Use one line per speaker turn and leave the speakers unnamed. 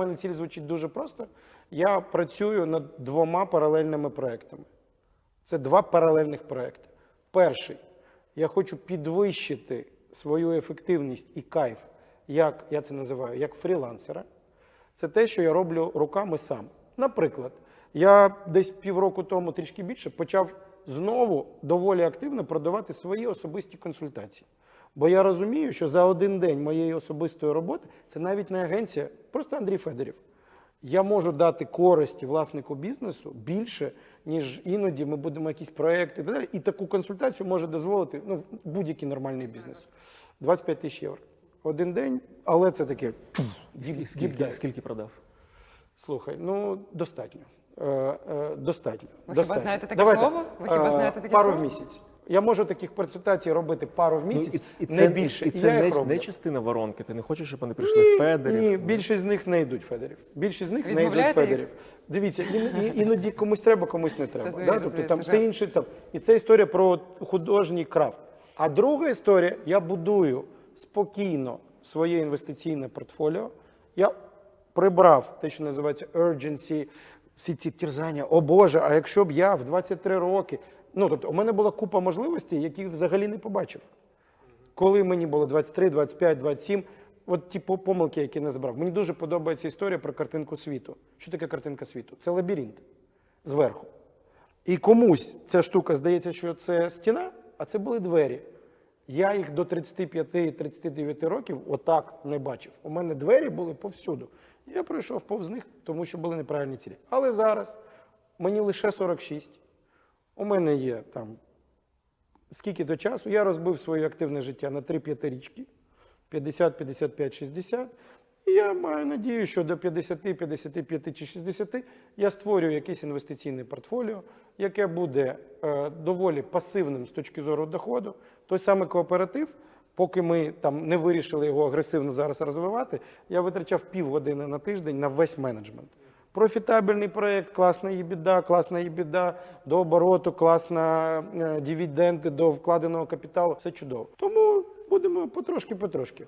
У мене ціль звучить дуже просто. Я працюю над двома паралельними проектами. Це два паралельних проекти. Перший, я хочу підвищити свою ефективність і кайф, як я це називаю, як фрілансера. Це те, що я роблю руками сам. Наприклад, я десь півроку тому, трішки більше, почав знову доволі активно продавати свої особисті консультації. Бо я розумію, що за один день моєї особистої роботи це навіть не агенція, просто Андрій Федорів. Я можу дати користі власнику бізнесу більше, ніж іноді ми будемо якісь проекти і так далі. І таку консультацію може дозволити ну, будь-який нормальний бізнес. 25 тисяч євро. Один день, але це таке.
Скільки, скільки, скільки продав?
Слухай, ну достатньо. Е, е, достатньо.
Ви хіба знаєте таке
Давайте,
слово? Ви хіба
е,
знаєте таке
пару
слово?
в місяць. Я можу таких консультацій робити пару в місяць,
Ну, і, і
не
це,
більше.
І це
я
не,
їх роблю.
не частина воронки. Ти не хочеш, щоб вони прийшли Федерів?
Ні, більшість з них не йдуть Федерів. Більшість з них не йдуть? Федерів. Дивіться, ін- і- іноді комусь треба, комусь не треба. Да? Тобто там
жах.
інший це. І це історія про художній крафт. А друга історія, я будую спокійно своє інвестиційне портфоліо. Я прибрав те, що називається urgency, всі ці терзання. О Боже, а якщо б я в 23 роки. Ну, тобто, у мене була купа можливостей, які взагалі не побачив. Коли мені було 23, 25, 27, от ті помилки, які не збрав. Мені дуже подобається історія про картинку світу. Що таке картинка світу? Це лабіринт зверху. І комусь ця штука здається, що це стіна, а це були двері. Я їх до 35-39 років отак не бачив. У мене двері були повсюду. Я пройшов повз них, тому що були неправильні цілі. Але зараз мені лише 46. У мене є там скільки до часу. Я розбив своє активне життя на 3-5 річки, 50, 55, 60. І я маю надію, що до 50, 55 чи 60 я створю якесь інвестиційне портфоліо, яке буде е, доволі пасивним з точки зору доходу. Той самий кооператив, поки ми там не вирішили його агресивно зараз розвивати, я витрачав півгодини на тиждень на весь менеджмент. Профітабельний проєкт, класна їбіда, класна їбіда до обороту, класна е, дивіденди до вкладеного капіталу. Все чудово. Тому будемо потрошки-потрошки.